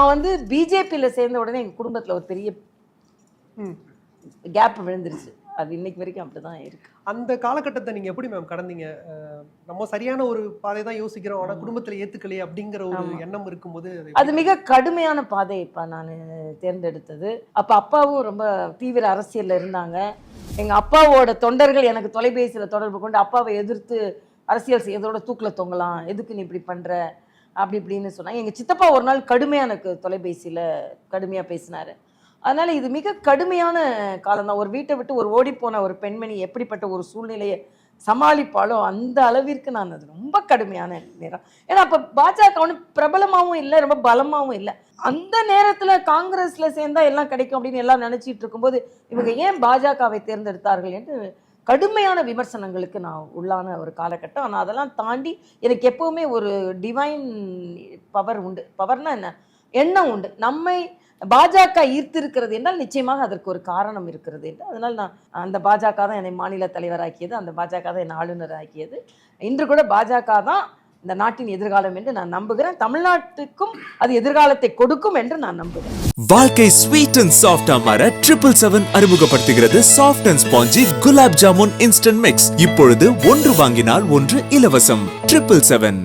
நான் வந்து பிஜேபியில் சேர்ந்த உடனே எங்கள் குடும்பத்தில் ஒரு பெரிய. கேப் விழுந்துருச்சு. அது இன்னைக்கு வரைக்கும் அப்படிதான் இருக்கு. அந்த காலகட்டத்தை நீங்க எப்படி மேம் கடந்தீங்க? நம்ம சரியான ஒரு பாதை தான் யோசிக்கிறோம். ஆனா குடும்பத்துல ஏத்துக்கலையே அப்படிங்கிற ஒரு. எண்ணம் இருக்கும்போது அதை மிக கடுமையான பாதை இப்போ நான் தேர்ந்தெடுத்தது. அப்போ அப்பாவும் ரொம்ப தீவிர அரசியல்ல இருந்தாங்க. எங்க அப்பாவோட தொண்டர்கள் எனக்கு தொலைபேசியில தொடர்பு கொண்டு அப்பாவை எதிர்த்து அரசியல் செய்யறதோட தூக்கில் தொங்கலாம். எதுக்கு நீ இப்படி பண்ற? அப்படி இப்படின்னு சொன்னாங்க. எங்கள் சித்தப்பா ஒரு நாள் கடுமையாக எனக்கு தொலைபேசியில் கடுமையாக பேசினார். அதனால் இது மிக கடுமையான காலம் தான். ஒரு வீட்டை விட்டு ஒரு ஓடிப்போன ஒரு பெண்மணி எப்படிப்பட்ட ஒரு சூழ்நிலையை சமாளிப்பாளோ அந்த அளவிற்கு நான் அது ரொம்ப கடுமையான நேரம். ஏன்னா அப்போ பாஜக ஒன்றும் பிரபலமாகவும் இல்லை ரொம்ப பலமாகவும் இல்லை. அந்த நேரத்தில் காங்கிரஸில் சேர்ந்தால் எல்லாம் கிடைக்கும் அப்படின்னு எல்லாம் நினச்சிட்டு இருக்கும்போது இவங்க ஏன் பாஜகவை தேர்ந்தெடுத்தார்கள் என்று கடுமையான விமர்சனங்களுக்கு நான் உள்ளான ஒரு காலகட்டம். ஆனால் அதெல்லாம் தாண்டி எனக்கு எப்போவுமே ஒரு டிவைன் பவர் உண்டு. பவர்னா என்ன? எண்ணம் உண்டு. நம்மை பாஜக ஈர்த்திருக்கிறது என்றால் நிச்சயமாக அதற்கு ஒரு காரணம் இருக்கிறது என்று. அதனால் நான் அந்த பாஜக தான் என்னை மாநில தலைவராக்கியது அந்த பாஜக தான் என்னை ஆளுநர் ஆக்கியது இன்று கூட பாஜக தான் இந்த நாட்டின் எதிர்காலம் என்று நான் நம்புகிறேன். தமிழ்நாட்டுக்கும் அது எதிர்காலத்தை கொடுக்கும் என்று நான் நம்புகிறேன். வாழ்க்கை ஸ்வீட் அண்ட் சாஃப்டா மாற ட்ரிபிள் செவன் அறிமுகப்படுத்துகிறது soft and spongy gulab jamun instant mix இப்பொழுது ஒன்று வாங்கினால் ஒன்று இலவசம். Triple seven